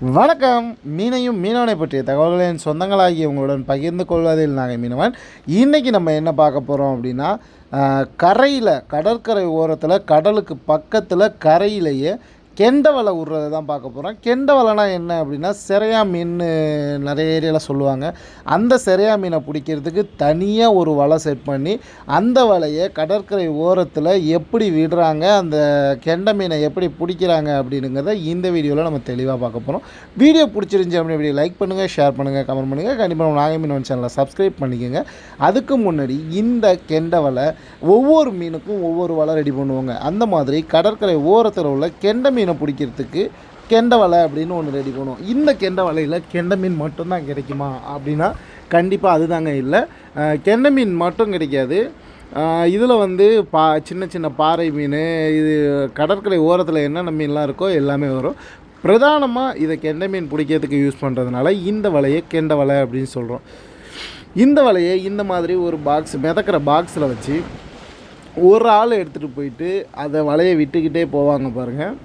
வணக்கம். மீனையும் மீனவனை பற்றிய தகவல்களின் சொந்தங்களாகி உங்களுடன் பகிர்ந்து கொள்வதில் நாங்கள் மீனவன். இன்றைக்கி நம்ம என்ன பார்க்க போகிறோம் அப்படின்னா கரையில் கடற்கரை ஓரத்தில் கடலுக்கு பக்கத்தில் கரையிலேயே கெண்ட வலை விட்றதை தான் பார்க்க போகிறோம் கெண்ட வலைனா என்ன அப்படின்னா சிறையா மீன் நிறைய ஏரியாவில் சொல்லுவாங்க. அந்த சிறையா மீனை பிடிக்கிறதுக்கு தனியாக ஒரு வலை செட் பண்ணி அந்த வலையை கடற்கரை ஓரத்தில் எப்படி விடுறாங்க அந்த கெண்டை மீனை எப்படி பிடிக்கிறாங்க அப்படிங்கிறத இந்த வீடியோவில் நம்ம தெளிவாக பார்க்க போகிறோம் வீடியோ பிடிச்சிருந்துச்சி அப்படின்னு இப்படி லைக் பண்ணுங்கள் ஷேர் பண்ணுங்கள் கமெண்ட் பண்ணுங்கள் கண்டிப்பாக நம்ம நாகை மீன் சேனலை சப்ஸ்கிரைப் பண்ணிக்கோங்க. அதுக்கு முன்னாடி இந்த கெண்டை வலை ஒவ்வொரு மீனுக்கும் ஒவ்வொரு வலை ரெடி பண்ணுவாங்க. அந்த மாதிரி கடற்கரை ஓரத்தில் உள்ள கெண்டை மீன் பிடிக்கிறதுக்கு கெண்டை வலை அப்படின்னு ஒன்று ரெடி பண்ணுவோம். இந்த கெண்டை வலையில் கெண்டை மீன் மட்டும்தான் கிடைக்குமா அப்படின்னா கண்டிப்பாக அதுதாங்க இல்லை. கெண்டை மீன் மட்டும் கிடைக்காது. இதில் வந்து பா சின்ன சின்ன பாறை மீன் இது கடற்கரை ஓரத்தில் என்னென்ன மீன்லாம் இருக்கோ எல்லாமே வரும். பிரதானமாக இதை கெண்டை மீன் பிடிக்கிறதுக்கு யூஸ் பண்ணுறதுனால இந்த வலையை கெண்டை வலை அப்படின்னு சொல்கிறோம் இந்த வலையை இந்த மாதிரி ஒரு பாக்ஸ் மிதக்கிற பாக்ஸில் வச்சு ஒரு ஆள் எடுத்துகிட்டு போயிட்டு அதை வலையை விட்டுக்கிட்டே போவாங்க பாருங்கள்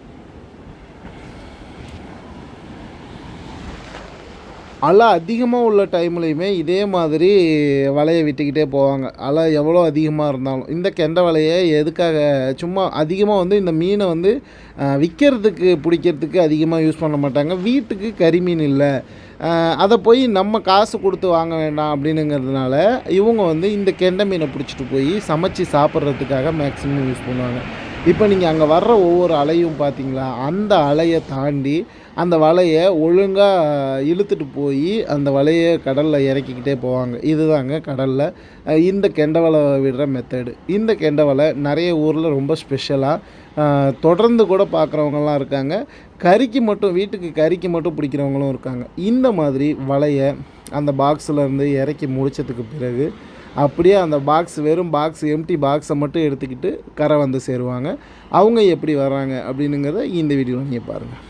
அலை அதிகமாக உள்ள டைம்லையுமே இதே மாதிரி வலையை விட்டுக்கிட்டே போவாங்க. அலை எவ்வளோ அதிகமாக இருந்தாலும். இந்த கெண்டை வலையை எதுக்காக? சும்மா அதிகமாக வந்து இந்த மீனை வந்து விற்கிறதுக்கு பிடிக்கிறதுக்கு அதிகமாக யூஸ் பண்ண மாட்டாங்க. வீட்டுக்கு கறிமீன் இல்லை. அதை போய் நம்ம காசு கொடுத்து வாங்க வேண்டாம் அப்படின்னுங்கிறதுனால இவங்க வந்து இந்த கெண்டை மீனை பிடிச்சிட்டு போய் சமைச்சு சாப்பிட்றதுக்காக மேக்ஸிமம் யூஸ் பண்ணுவாங்க. இப்போ நீங்கள் அங்கே வர்ற ஒவ்வொரு அலையும் பார்த்தீங்களா அந்த அலையை தாண்டி அந்த வலையை ஒழுங்காக இழுத்துட்டு போய் அந்த வலையை கடலில் இறக்கிக்கிட்டே போவாங்க. இதுதாங்க கடலில். இந்த கெண்டவலை விடுற மெத்தடு இந்த கெண்டவலை நிறைய ஊரில் ரொம்ப ஸ்பெஷலாக தொடர்ந்து கூட பார்க்குறவங்கலாம் இருக்காங்க. கறிக்கு மட்டும் வீட்டுக்கு கறிக்கு மட்டும் பிடிக்கிறவங்களும் இருக்காங்க. இந்த மாதிரி வலையை அந்த பாக்ஸில் இருந்து இறக்கி முடிச்சதுக்கு பிறகு அப்படியே அந்த பாக்ஸ் வெறும் பாக்ஸ் எம்டி பாக்ஸை மட்டும் எடுத்துக்கிட்டு கரை வந்து சேருவாங்க. அவங்க எப்படி வராங்க அப்படின்னுங்கிறத இந்த வீடியோவில் நீங்கள் பாருங்கள்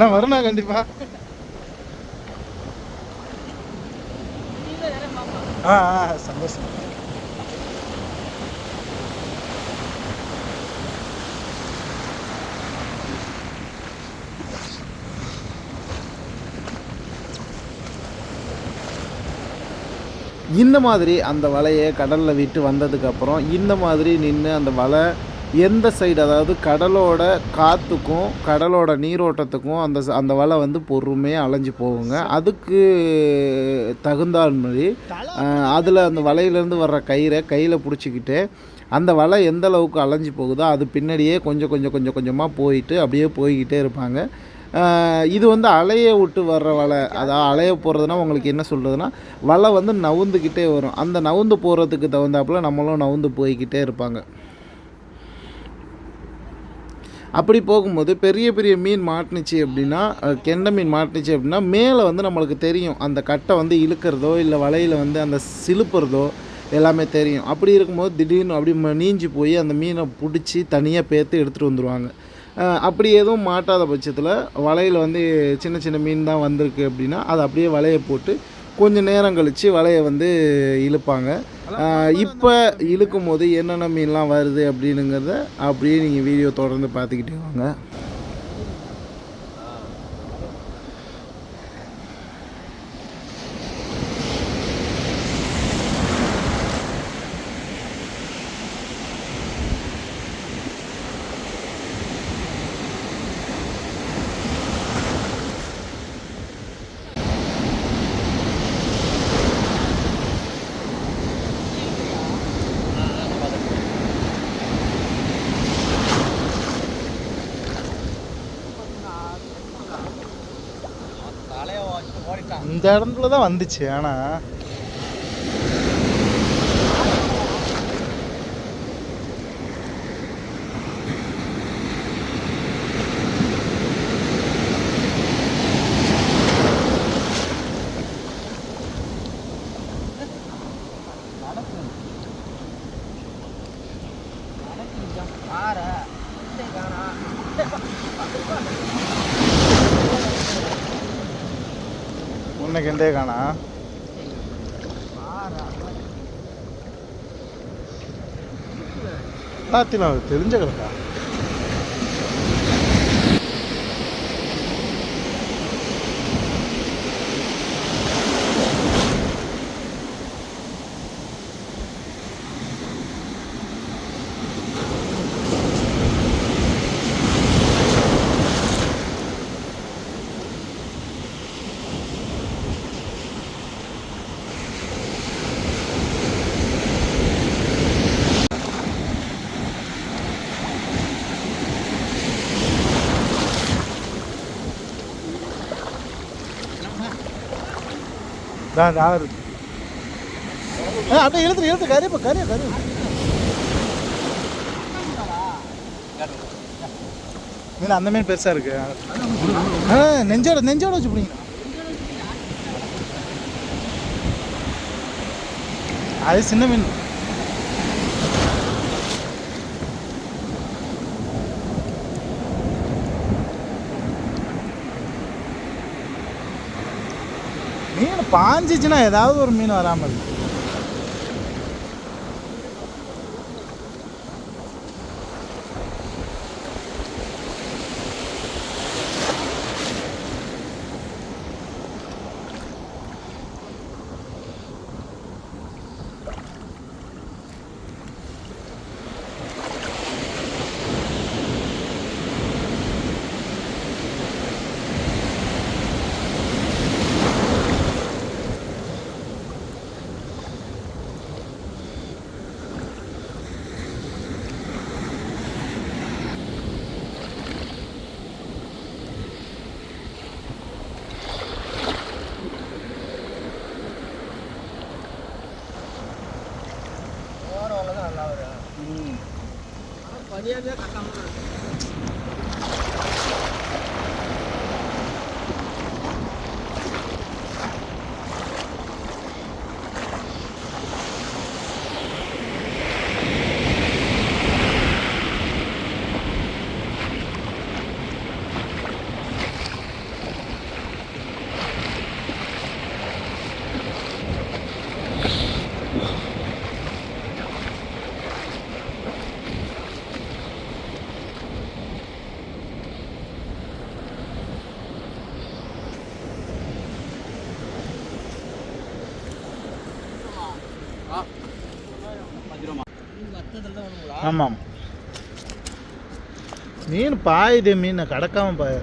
அண்ணா வரணும் கண்டிப்பா. ஆ ஆ சந்தோஷம். இந்த மாதிரி அந்த வலையை கடலில் விட்டு வந்ததுக்கப்புறம் இந்த மாதிரி நின்று அந்த வலை எந்த சைடு அதாவது கடலோட காற்றுக்கும் கடலோட நீரோட்டத்துக்கும் அந்த அந்த வலை வந்து பொறுமையாக அலைஞ்சு போகுங்க. அதுக்கு தகுந்தால் மாதிரி அதில் அந்த வலையிலேருந்து வர்ற கயிறை கையில் பிடிச்சிக்கிட்டு அந்த வலை எந்த அளவுக்கு அலைஞ்சு போகுதோ அது பின்னாடியே கொஞ்சம் கொஞ்சம் கொஞ்சம் கொஞ்சமாக போயிட்டு அப்படியே போய்கிட்டே இருப்பாங்க. இது வந்து அலைய விட்டு வர்ற வலை. அதாவது அலைய போகிறதுனா உங்களுக்கு என்ன சொல்கிறதுனா வலை வந்து நவுந்துக்கிட்டே வரும். அந்த நவுந்து போகிறதுக்கு தகுந்தாப்புல நம்மளும் நவுந்து போய்கிட்டே இருப்பாங்க. அப்படி போகும்போது பெரிய பெரிய மீன் மாட்டுனுச்சு அப்படின்னா கெண்டை மீன் மாட்டுனுச்சு அப்படின்னா மேலே வந்து நம்மளுக்கு தெரியும் அந்த கட்டை வந்து இழுக்கிறதோ இல்லை வலையில் வந்து அந்த சிலுப்புறதோ எல்லாமே தெரியும். அப்படி இருக்கும்போது திடீர்னு அப்படி ம- நீஞ்சி போய் அந்த மீனை பிடிச்சி தனியாக பேர்த்து எடுத்துகிட்டு வந்துடுவாங்க அப்படி எதுவும் மாட்டாத பட்சத்தில் வலையில் வந்து சின்ன சின்ன மீன் தான் வந்திருக்கு அப்படின்னா அதை அப்படியே வலையை போட்டு கொஞ்சம் நேரம் கழித்து வலையை வந்து இழுப்பாங்க. இப்போ இழுக்கும் போது என்னென்ன மீன்லாம் வருது அப்படின்னுங்கிறத அப்படியே நீங்கள் வீடியோ தொடர்ந்து பார்த்துக்கிட்டே வாங்க. இந்த இடத்துல தான் வந்துச்சு. ஆனால் உன்னைக்கு எந்தே காணா. எல்லாத்தையும் தெரிஞ்ச கிடக்கா தான் தான் இருக்கு அப்படியே இழுத்து இழுத்து கறி இப்போ கறி கறி மீன் அந்த மீன் பெருசாக இருக்கு. ஆ நெஞ்சோட நெஞ்சோட வச்சு பிடிங்க. அது சின்ன மீன். மீன் பாஞ்சிச்சுன்னா ஏதாவது ஒரு மீன் வராமல் 你也别打钢棍。ஆமாம். மீன் பாயுது மீன் கடக்காம பாய.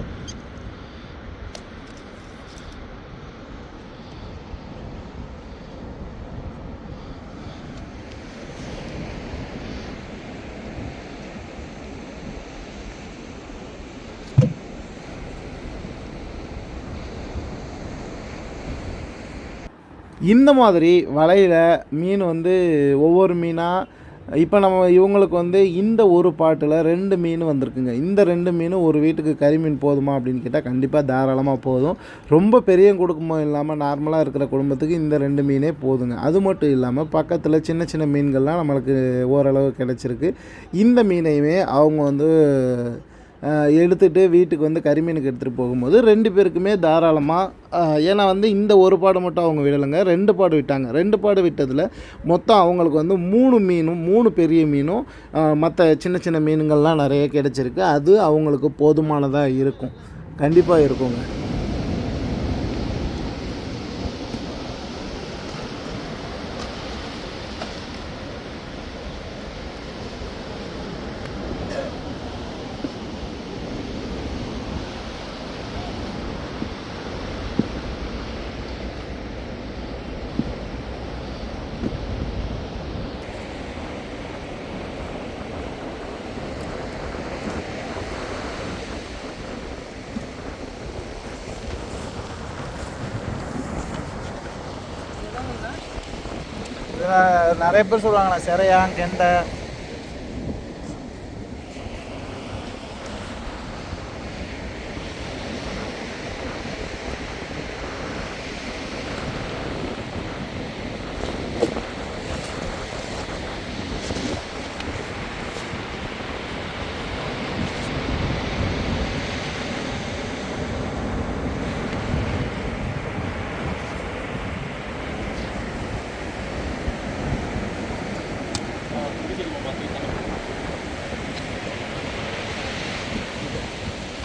இந்த மாதிரி வலையில் மீன் வந்து ஒவ்வொரு மீனாக இப்போ நம்ம இவங்களுக்கு வந்து இந்த ஒரு பாட்டில் ரெண்டு மீன் வந்திருக்குங்க. இந்த ரெண்டு மீனும் ஒரு வீட்டுக்கு கறிமீன் போதுமா அப்படின்னு கேட்டால் கண்டிப்பாக தாராளமாக போதும். ரொம்ப பெரிய குடும்பம் இல்லாமல் நார்மலாக இருக்கிற குடும்பத்துக்கு இந்த ரெண்டு மீனே போதுங்க. அது மட்டும் இல்லாமல் பக்கத்தில் சின்ன சின்ன மீன்கள்லாம் நம்மளுக்கு ஓரளவு கிடச்சிருக்கு. இந்த மீனையுமே அவங்க வந்து எடுத்துகிட்டு எடுத்துட்டு வீட்டுக்கு வந்து கறிமீனுக்கு எடுத்துகிட்டு போகும்போது ரெண்டு பேருக்குமே தாராளமாக ஏன்னா வந்து இந்த ஒரு பாடு மட்டும் அவங்க விடலைங்க. ரெண்டு பாடு விட்டாங்க. ரெண்டு பாடு விட்டதில் மொத்தம் அவங்களுக்கு வந்து மூணு மீனும் மூணு பெரிய மீனும் மற்ற சின்ன சின்ன மீனுங்கள்லாம் நிறைய கிடச்சிருக்கு. அது அவங்களுக்கு போதுமானதாக இருக்கும். கண்டிப்பாக இருக்குங்க. நிறைய பேர் சொல்லுவாங்கண்ணா சிறையா கெண்டை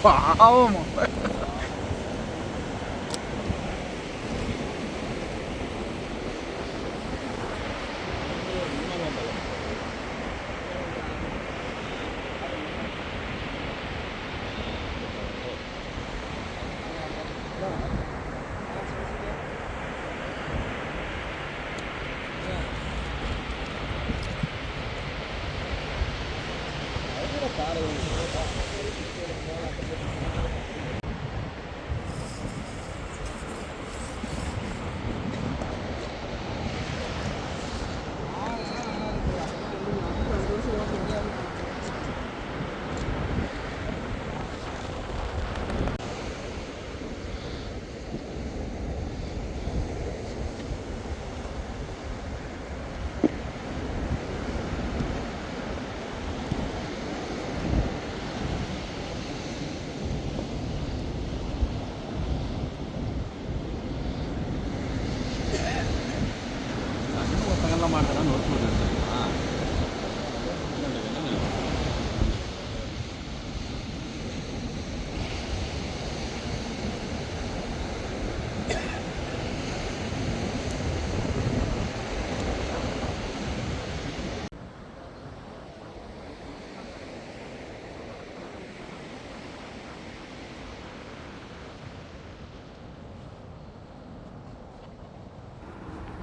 Calma! Cara, eu...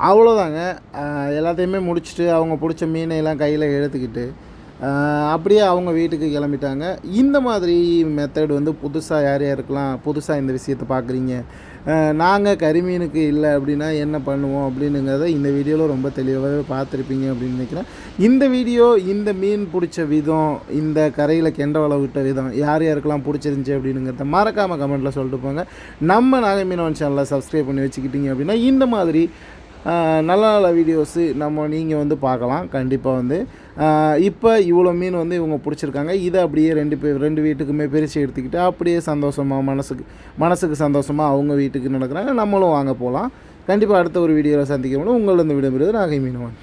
அவ்வளோதாங்க. எல்லாத்தையுமே முடிச்சுட்டு அவங்க பிடிச்ச மீனையெல்லாம் கையில் எடுத்துக்கிட்டு அப்படியே அவங்க வீட்டுக்கு கிளம்பிட்டாங்க. இந்த மாதிரி மெத்தட் வந்து புதுசாக யார் யாருக்கெல்லாம் புதுசாக இந்த விஷயத்தை பார்க்குறீங்க? நாங்கள் கரிமீனுக்கு இல்லை அப்படின்னா என்ன பண்ணுவோம் அப்படின்னுங்கிறத இந்த வீடியோவில் ரொம்ப தெளிவாகவே பார்த்துருப்பீங்க அப்படின்னு நினைக்கிறேன். இந்த வீடியோ இந்த மீன் பிடிச்ச விதம் இந்த கரையில் கெண்ட வலை விட்ட விதம் யார் யாருக்கெல்லாம் பிடிச்சிருந்துச்சி அப்படின்னுங்கிறத மறக்காமல் கமெண்ட்டில் சொல்லிட்டு போங்க. நம்ம நாகை மீனவன் சேனலை சப்ஸ்கிரைப் பண்ணி வச்சுக்கிட்டீங்க அப்படின்னா இந்த மாதிரி நல்ல நல்ல வீடியோஸு நம்ம நீங்கள் வந்து பார்க்கலாம். கண்டிப்பாக வந்து. இப்போ இவ்வளோ மீன் வந்து இவங்க பிடிச்சிருக்காங்க. இதை அப்படியே ரெண்டு பேர் ரெண்டு வீட்டுக்குமே பிரித்து எடுத்துக்கிட்டு அப்படியே சந்தோஷமாக மனசுக்கு மனசுக்கு சந்தோஷமாக அவங்க வீட்டுக்கு நடக்கிறாங்க. நம்மளும் வாங்க போகலாம் கண்டிப்பாக அடுத்த ஒரு வீடியோவில் சந்திக்க முடியும். உங்களிருந்து விடைபெறுவது நாகை மீனவன்.